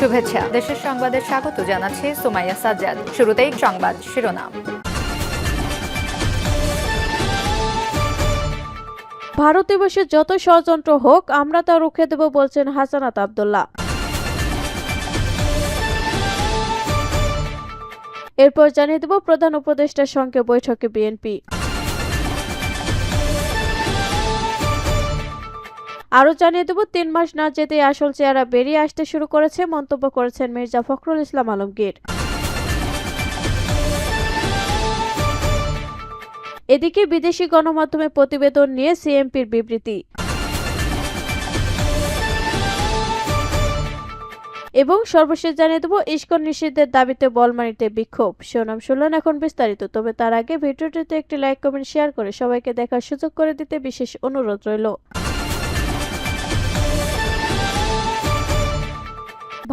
শুভেচ্ছা। দেশের সংবাদে স্বাগত জানাচ্ছি সুমাইয়া সাজ্জাদ। শুরুতেই সংবাদ শিরোনাম। ভারত দিবসে যত ষড়যন্ত্র হোক, আমরা তা রুখে দেব বলছেন হাসানাত আবদুল্লাহ। এরপর জানিয়ে দেব প্রধান উপদেষ্টার সঙ্গে বৈঠকে বিএনপি। আরও জানিয়ে দেব, তিন মাস না যেতে আসল চেহারা বেরিয়ে আসতে শুরু করেছে মন্তব্য করেছেন মির্জা ফখরুল ইসলাম আলমগীর। এদিকে বিদেশি গণমাধ্যমে প্রতিবেদন নিয়ে সিএমপির বিবৃতি। এবং সর্বশেষ জানিয়ে দেবো, ইস্কন নিষিদ্ধের দাবিতে বলমারিতে বিক্ষোভ। শিরোনাম শুনলেন এখন বিস্তারিত, তবে তার আগে ভিডিওটিতে একটি লাইক, কমেন্ট, শেয়ার করে সবাইকে দেখার সুযোগ করে দিতে বিশেষ অনুরোধ রইল।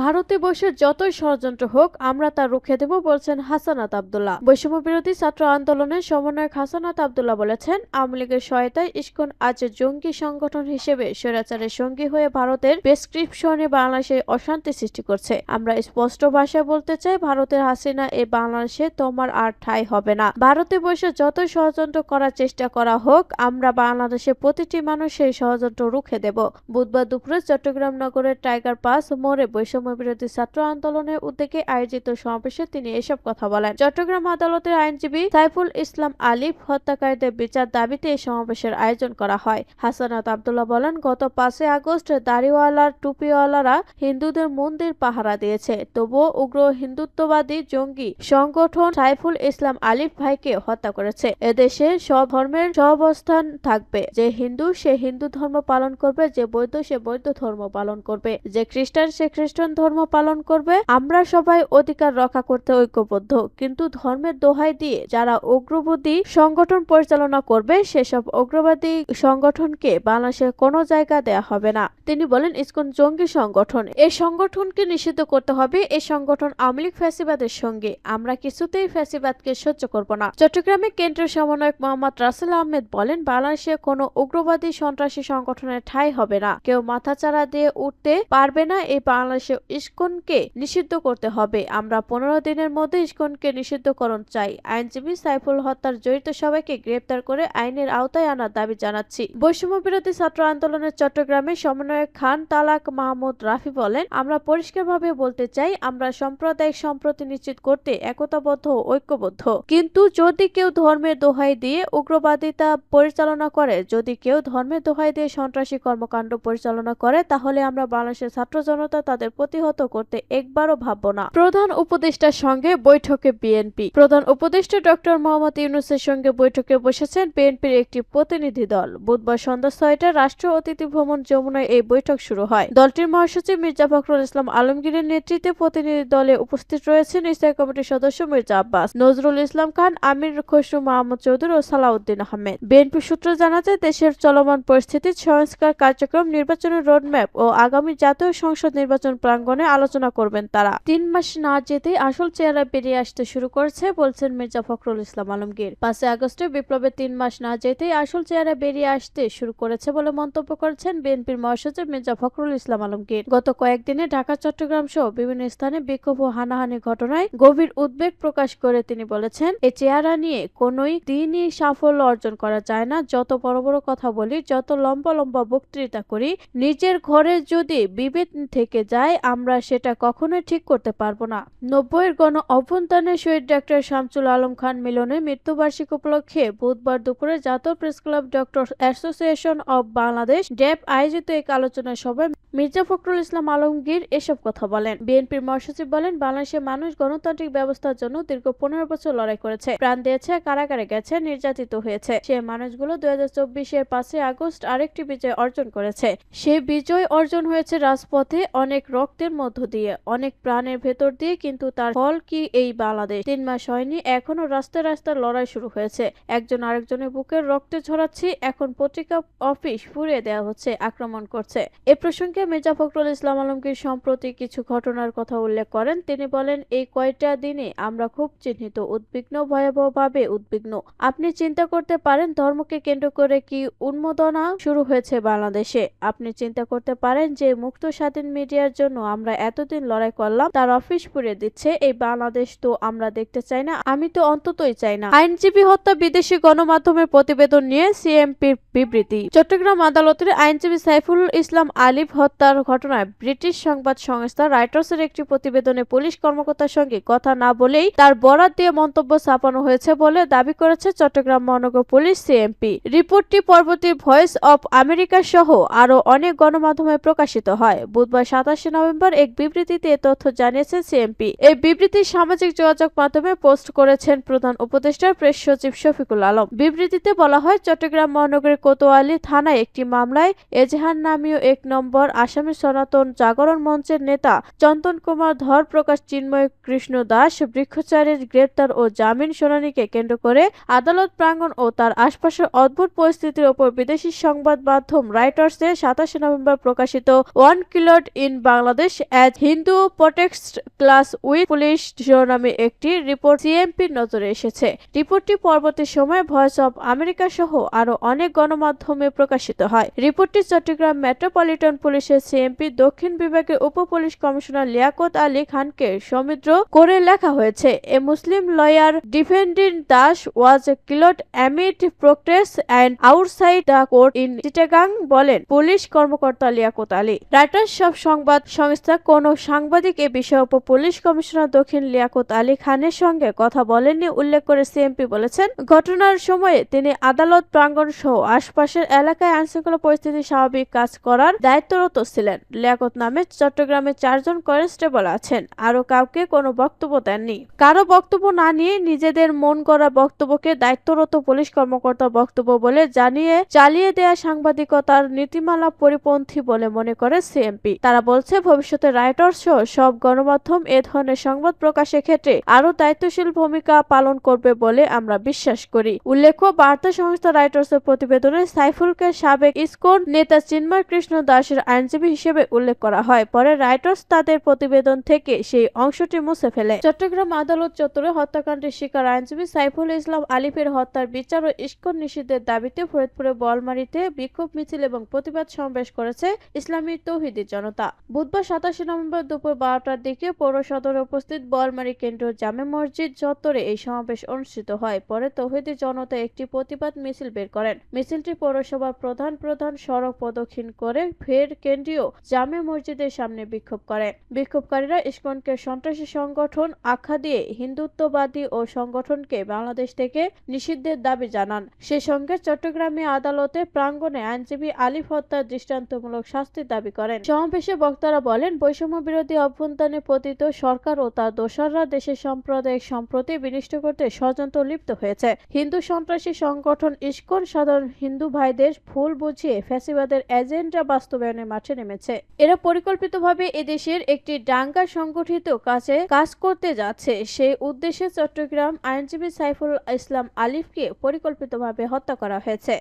ভারতে বসে যতই ষড়যন্ত্র হোক, আমরা তা রুখে দেব, বলছেন হাসানাত আব্দুল্লাহ। বৈষম্য বিরোধী ছাত্র আন্দোলনের সমন্বয়ক হাসানাত আব্দুল্লাহ বলেছেন, আওয়ামী লীগের সহায়তায় ইস্কন আজ জঙ্গি সংগঠন হিসেবে স্বৈরাচারের সঙ্গী হয়ে ভারতের প্রেসক্রিপশনে বাংলাদেশে অশান্তি সৃষ্টি করছে। আমরা স্পষ্ট ভাষায় বলতে চাই, ভারতের হাসিনা এ বাংলাদেশে তোমার আর ঠাঁই হবে না। ভারতে বসে যত ষড়যন্ত্র করার চেষ্টা করা হোক, আমরা বাংলাদেশে প্রতিটি মানুষের ষড়যন্ত্র রুখে দেব। বুধবার দুপুরে চট্টগ্রাম নগরের টাইগার পাস মোড়ে বৈষম্য বিরোধী ছাত্র আন্দোলনের উদ্যোগে আয়োজিত সমাবেশে তিনি এসব কথা বলেন। চট্টগ্রাম আদালতের আইনজীবী সাইফুল ইসলাম আলিফ হত্যাকারীদের বিচার দাবিতে এই সমাবেশের আয়োজন করা হয়। হাসানাত আবদুল্লাহ বলেন, গত পাঁচই আগস্ট দাড়িওয়ালার, টুপিওয়ালারা হিন্দুদের মন্দির পাহারা দিয়েছে। তবুও উগ্র হিন্দুত্ববাদী জঙ্গি সংগঠন সাইফুল ইসলাম আলিফ ভাইকে হত্যা করেছে। এদেশে সব ধর্মের সহাবস্থান থাকবে। যে হিন্দু, সে হিন্দু ধর্ম পালন করবে, যে বৌদ্ধ, সে বৌদ্ধ ধর্ম পালন করবে। যে খ্রিস্টান, সে খ্রিস্টান ধর্ম পালন করবে, আমরা সবাই অধিকার রক্ষা করতে ঐক্যবদ্ধ। কিন্তু ধর্মের দোহাই দিয়ে যারা উগ্রবাদী সংগঠন পরিচালনা করবে, সেসব উগ্রবাদী সংগঠনকে বাংলাদেশের কোনো জায়গা দেয়া হবে না। তিনি বলেন, ইসকন জঙ্গি সংগঠন এই সংগঠনকে নিষিদ্ধ করতে হবে এই সংগঠন আওয়ামী লীগ ফ্যাসিবাদের সঙ্গে। আমরা কিছুতেই ফ্যাসিবাদকে সহ্য করব না। চট্টগ্রামে কেন্দ্রীয় সমন্বয়ক মোহাম্মদ রাসেল আহমেদ বলেন, বাংলাদেশে কোনো উগ্রবাদী সন্ত্রাসী সংগঠনের ঠাঁই হবে না। কেউ মাথাচাড়া দিয়ে উঠতে পারবে না, এই বাংলাদেশে ইসকনকে নিষিদ্ধ করতে হবে। আমরা পনেরো দিনের মধ্যে ইস্কনকে নিষিদ্ধকরণ চাই। আইনজীবী সাইফুল হত্যার জড়িত সবাইকে গ্রেপ্তার করে আইনের আওতায় আনার দাবি জানাচ্ছি। বৈষম্য বিরোধী ছাত্র আন্দোলনের চট্টগ্রামে সমন্বয়ক খান তালাক মাহমুদ রাফি বলেন, আমরা পরিষ্কারভাবে বলতে চাই, আমরা সাম্প্রদায়িক সম্প্রতি নিশ্চিত করতে একতাবদ্ধ ঐক্যবদ্ধ। কিন্তু যদি কেউ ধর্মের দোহাই দিয়ে উগ্রবাদিতা পরিচালনা করে, যদি কেউ ধর্মের দোহাই দিয়ে সন্ত্রাসী কর্মকাণ্ড পরিচালনা করে, তাহলে আমরা বাংলাদেশের ছাত্র জনতা তাদের প্রতিহত করতে একবারও ভাবব না। প্রধান উপদেষ্টার সঙ্গে বৈঠকে বিএনপি। প্রধান উপদেষ্টা ডক্টর মোহাম্মদ ইউনুসের সঙ্গে বৈঠকে বসেছেন বিএনপির একটি প্রতিনিধি দল। বুধবার সন্ধ্যা ছয়টায় রাষ্ট্র অতিথি ভ্রমণ যমুনায় এই বৈঠক শুরু হয়। দলটির মহাসচিব মির্জা ফখরুল ইসলাম আলমগীরের নেতৃত্বে প্রতিনিধি দলে উপস্থিত রয়েছেন স্থায়ী কমিটির সদস্য মির্জা আব্বাস, নজরুল ইসলাম খান, আমির খসরু মাহমুদ চৌধুরী ও সালাউদ্দিন আহমেদ। বিএনপি সূত্র জানাতে দেশের চলমান পরিস্থিতি সংস্কার কার্যক্রম নির্বাচনের রোডম্যাপ ও আগামী জাতীয় সংসদ নির্বাচন প্রাঙ্গণে আলোচনা করবেন তারা। তিন মাস না যেতেই আসল চেহারা বেরিয়ে আসতে শুরু করেছে, বলছেন মির্জা ফখরুল ইসলাম আলমগীর। পাঁচই আগস্টে বিপ্লবের তিন মাস না যেতেই আসল চেহারা বেরিয়ে আসতে শুরু করেছে বলে মন্তব্য করেছেন বিএনপির মহাসচিব মির্জা ফখরুল ইসলাম আলমগীর। গত কয়েকদিনে ঢাকা, চট্টগ্রাম সহ বিভিন্ন স্থানে বিক্ষোভ ও হানাহানি ঘটনায় গভীর উদ্বেগ প্রকাশ করে তিনি বলেছেন এই চেহারা নিয়ে কোনোই দিনই সাফল্য অর্জন করা যায় না। যত বড় বড় কথা বলি, যত লম্বা লম্বা বক্তৃতা করি, নিজের ঘরে যদি বিভেদ থেকে যায় আমরা সেটা কখনোই ঠিক করতে পারব না। নব্বইয়ের গণ অভ্যন্তরে শহীদ ডাক্তার শামসুল আলম খান মিলনের মৃত্যুবার্ষিকী উপলক্ষে বুধবার দুপুরে জাতীয় press club doctor association of Bangladesh DAB আয়োজিত এক আলোচনা সভায় মির্জা ফখরুল ইসলাম আলমগীর এসব কথা বলেন। বিএনপির মহাসচিব বলেন, বাংলাদেশের মানুষ গণতান্ত্রিক ব্যবস্থার জন্য দীর্ঘ পনেরো বছর লড়াই করেছে। প্রাণ দিয়েছে, কারাগারে গেছে, নির্যাতিত হয়েছে। সে মানুষগুলো দুই হাজার চব্বিশের পাঁচই আগস্ট আরেকটি বিজয় অর্জন করেছে। সেই বিজয় অর্জন হয়েছে রাজপথে অনেক রক্তের মধ্য দিয়ে। অনেক প্রাণের ভেতর দিয়ে কিন্তু তার ফল কি এই বাংলাদেশ? তিন মাস হয়নি, এখনও রাস্তায় রাস্তায় লড়াই শুরু হয়েছে। একজন আরেকজনের বুকের রক্তে ছড়াচ্ছি এখন পত্রিকা অফিস পুড়িয়ে দেওয়া হচ্ছে, আক্রমণ করছে। এ প্রসঙ্গে মির্জা ফখরুল ইসলাম আলমগীর সম্প্রতি কিছু ঘটনার কথা উল্লেখ করেন। তিনি বলেন, এই কয়টা দিনে আমরা খুব চিহ্নিত উদ্বিগ্ন, ভয়াবহভাবে উদ্বিগ্ন। আপনি চিন্তা করতে পারেন ধর্মকে কেন্দ্র করে কি উন্মোদনা শুরু হয়েছে বাংলাদেশে। আপনি চিন্তা করতে পারেন যে মুক্ত স্বাধীন মিডিয়ার জন্য আমরা এতদিন লড়াই করলাম, তার অফিস পুড়িয়ে দিচ্ছে, এই বাংলাদেশ তো আমরা দেখতে চাই না, আমি তো অন্ততই চাই না। আইনজীবী হত্যা, বিদেশি গণমাধ্যমের প্রতিবেদন নিয়ে সিএমপির বিবৃতি। চট্টগ্রাম আদালতের আইনজীবী সাইফুল ইসলাম আলিফ হত্যার ঘটনায় ব্রিটিশ সংবাদ সংস্থা রাইটার্সের একটি প্রতিবেদনে পুলিশ কর্মকর্তার সঙ্গে কথা না বলেই তার বরাত দিয়ে মন্তব্য ছাপানো হয়েছে বলে দাবি করেছে চট্টগ্রাম মহানগর পুলিশ সিএমপি। রিপোর্টটি পরবর্তী ভয়েস অব আমেরিকা সহ আরও অনেক গণমাধ্যমে প্রকাশিত হয়। বুধবার সাতাশে নভেম্বর এক বিবৃতিতে তথ্য জানিয়েছে সিএমপি। এই বিবৃতি সামাজিক যোগাযোগ মাধ্যমে পোস্ট করেছেন প্রধান উপদেষ্টা প্রেস সচিব শফিকুল আলম। বিবৃতিতে বলা হয়, চট্টগ্রাম মহানগরের কোতোয়ালি থানায় একটি মামলায় এজাহার নামীয় এক নম্বর আসামি সনাতন জাগরণ মঞ্চের নেতা চন্দন কুমার ধর, প্রকাশ চিন্ময় কৃষ্ণ দাস, বৃক্ষচারের গ্রেপ্তার ও জামিন শুনানিকে কেন্দ্র করে আদালত প্রাঙ্গণ ও তার আশপাশের অদ্ভুত পরিস্থিতির ওপর বিদেশি সংবাদ মাধ্যম রাইটার্সে সাতাশে নভেম্বর প্রকাশিত one killed in Bangladesh as Hindu protests clash with police শিরোনামে একটি রিপোর্ট সিএমপির নজরে এসেছে। রিপোর্টটি পরবর্তী সময়ে ভয়েস অব আমেরিকা সহ আরও অনেক গণমাধ্যমে প্রকাশিত হয়। রিপোর্টটি চট্টগ্রাম মেট্রোপলিটন পুলিশের সিএমপি দক্ষিণ বিভাগের উপ পুলিশ কমিশনার লিয়াকত আলী খানকে সমুদ্র করে লেখা হয়েছে। A Muslim lawyer defending Das was killed amid protests and outside the court in Chittagong বলেন পুলিশ কর্মকর্তা লিয়াকত আলী। রাইটার্স সব সংবাদ সংস্থা কোন সাংবাদিক এ বিষয়ে উপ পুলিশ কমিশনার দক্ষিণ লিয়াকত আলী খানের সঙ্গে কথা বলেননি, উল্লেখ করে সিএমপি বলেছেন, ঘটনার সময়ে তিনি আদালত প্রাঙ্গণ সহ আশপাশের এলাকায় আইনশৃঙ্খলা পরিস্থিতি স্বাভাবিক কাজ করার দায়িত্বরত ছিলেন। লিয়াকত নামে চট্টগ্রামে চারজন কনস্টেবল আছেন আরও কাউকে কোনো বক্তব্য দেননি। কারও বক্তব্য না নিয়ে নিজেদের মন করা বক্তব্যকে দায়িত্বরত পুলিশ কর্মকর্তা বক্তব্য বলে জানিয়ে, চালিয়ে দেয়া সাংবাদিকতার নীতিমালা পরিপন্থী বলে মনে করে সিএমপি। তারা বলছে ভবিষ্যতে রাইটার্স সহ সব গণমাধ্যম এ ধরনের সংবাদ প্রকাশের ক্ষেত্রে আরও দায়িত্বশীল ভূমিকা পালন করবে বলে আমরা বিশ্বাস করি। উল্লেখ্য, বার্তা সংস্থা রাইটার্সের প্রতিবেদনে সাইফুলকে সাবেক ইসকন নেতা চিন্ময় কৃষ্ণ দাসের আইনজীবী হিসেবে উল্লেখ করা হয়। পরে রাইটার্স তাদের প্রতিবেদন থেকে সেই অংশটি মুছে ফেলে। চট্টগ্রাম আদালত চত্বরে হত্যাকাণ্ডের শিকার আইনজীবী সাইফুল ইসলাম আলিফের হত্যার বিচার ও ইস্কন নিষিদ্ধের দাবিতে ফরিদপুরে বলমারিতে বিক্ষোভ মিছিল এবং প্রতিবাদ সমাবেশ করেছে ইসলামী তৌহিদি জনতা। বুধবার সাতাশে নভেম্বর দুপুর বারোটার দিকে পৌর সদরে উপস্থিত বলমারি কেন্দ্রীয় জামে মসজিদ চত্বরে এই সমাবেশ অনুষ্ঠিত হয়। পরে তৌহিদি জনতা একটি প্রতিবাদ মিছিল বের করেন। মিছিলটি পৌরসভার প্রধান প্রধান সড়ক প্রদক্ষিণ করে ফের কেন্দ্রীয় জামে মসজিদের সামনে বিক্ষোভ করে বিক্ষোভকারীরা ইসকনকে সন্ত্রাসী সংগঠন আখ্যা দিয়ে হিন্দুত্ববাদী ও সংগঠনকে বাংলাদেশ থেকে নিষিদ্ধের দাবি জানান। সে সঙ্গে চট্টগ্রামে আদালতে প্রাঙ্গণে আইনজীবী আলিফ হত্যার দৃষ্টান্তমূলক শাস্তির দাবি করেন। সমাবেশে বক্তারা বৈষম্য বিরোধী অভ্যন্তরে পতিত সরকার ও তার দোসররা দেশের সাম্প্রদায়িক সম্প্রতি বিনষ্ট করতে ষড়যন্ত্র লিপ্ত হয়েছে। হিন্দু সন্ত্রাসী সংগঠন ইস্কন সাধারণ হিন্দু ভাইদের ভুল বুঝিয়ে ফ্যাসিবাদের এজেন্ডা বাস্তবায়নে মাঠে নেমেছে। এরা পরিকল্পিতভাবে এদেশের একটি ডাঙ্গা সংগঠিত কাজে কাজ করতে যাচ্ছে। সেই উদ্দেশ্যে চট্টগ্রাম আইনজীবী সাইফুল ইসলাম আলিফকে পরিকল্পিতভাবে হত্যা করা হয়েছে।